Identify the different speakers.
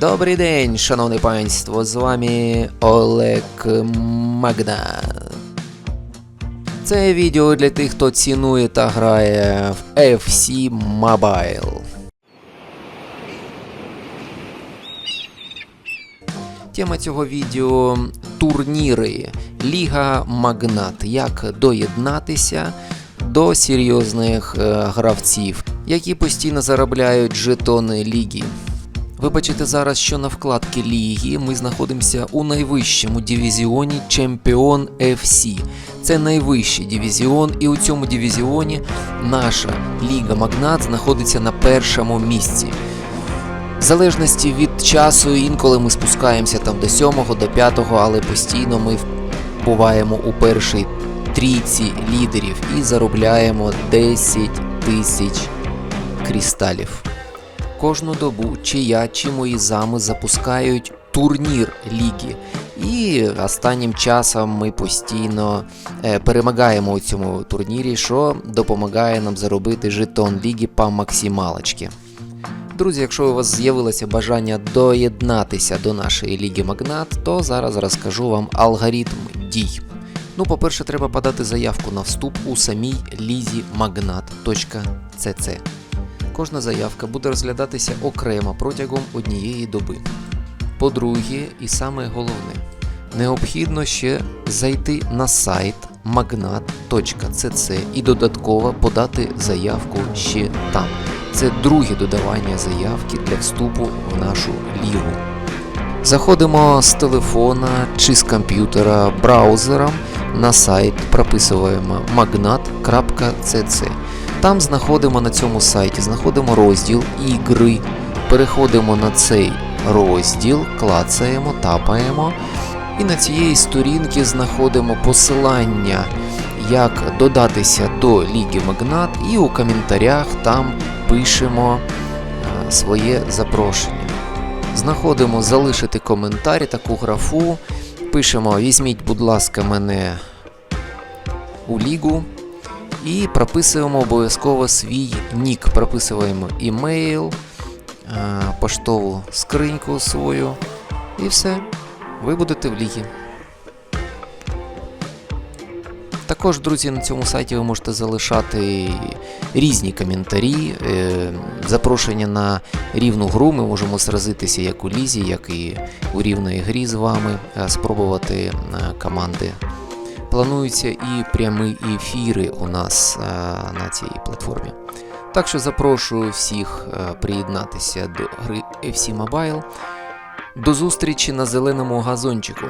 Speaker 1: Добрий день, шановне панство, з вами Олег Магна. Це відео для тих, хто цінує та грає в FC Mobile. Тема цього відео турніри Ліга Магнат. Як доєднатися до серйозних е, гравців, які постійно заробляють жетони ліги. Ви бачите зараз, що на вкладці ліги ми знаходимося у найвищому дивізіоні Чемпіон FC. Це найвищий дивізіон, і у цьому дивізіоні наша Ліга Магнат знаходиться на першому місці. В залежності від часу, інколи ми спускаємося там до 7 до 5 але постійно ми буваємо у першій трійці лідерів і заробляємо 10 тисяч крісталів. Кожну добу чи я, чи мої зами запускають турнір ліги. І останнім часом ми постійно е, перемагаємо у цьому турнірі, що допомагає нам заробити жетон ліги по максималочці. Друзі, якщо у вас з'явилося бажання доєднатися до нашої ліги Магнат, то зараз розкажу вам алгоритм дій. Ну, по-перше, треба подати заявку на вступ у самій лізі magnat.cc. Кожна заявка буде розглядатися окремо протягом однієї доби. По-друге, і саме головне, необхідно ще зайти на сайт magnat.cc і додатково подати заявку ще там. Це друге додавання заявки для вступу в нашу лігу. Заходимо з телефона чи з комп'ютера браузером на сайт, прописуємо magnat.cc. Там знаходимо на цьому сайті, знаходимо розділ ігри, переходимо на цей розділ, клацаємо, тапаємо. І на цієї сторінки знаходимо посилання, як додатися до Ліги Магнат, і у коментарях там пишемо е, своє запрошення. Знаходимо залишити коментар, таку графу. Пишемо: візьміть, будь ласка, мене у лігу. І прописуємо обов'язково свій нік. Прописуємо імейл, е, поштову скриньку свою. І все. Ви будете в лігі. Також, друзі, на цьому сайті ви можете залишати різні коментарі, е, запрошення на рівну гру. Ми можемо сразитися як у лізі, як і у рівної грі з вами, е, спробувати команди. Плануються і прямі ефіри у нас е, на цій платформі. Так що запрошую всіх е, приєднатися до гри FC Mobile. До зустрічі на зеленому газончику.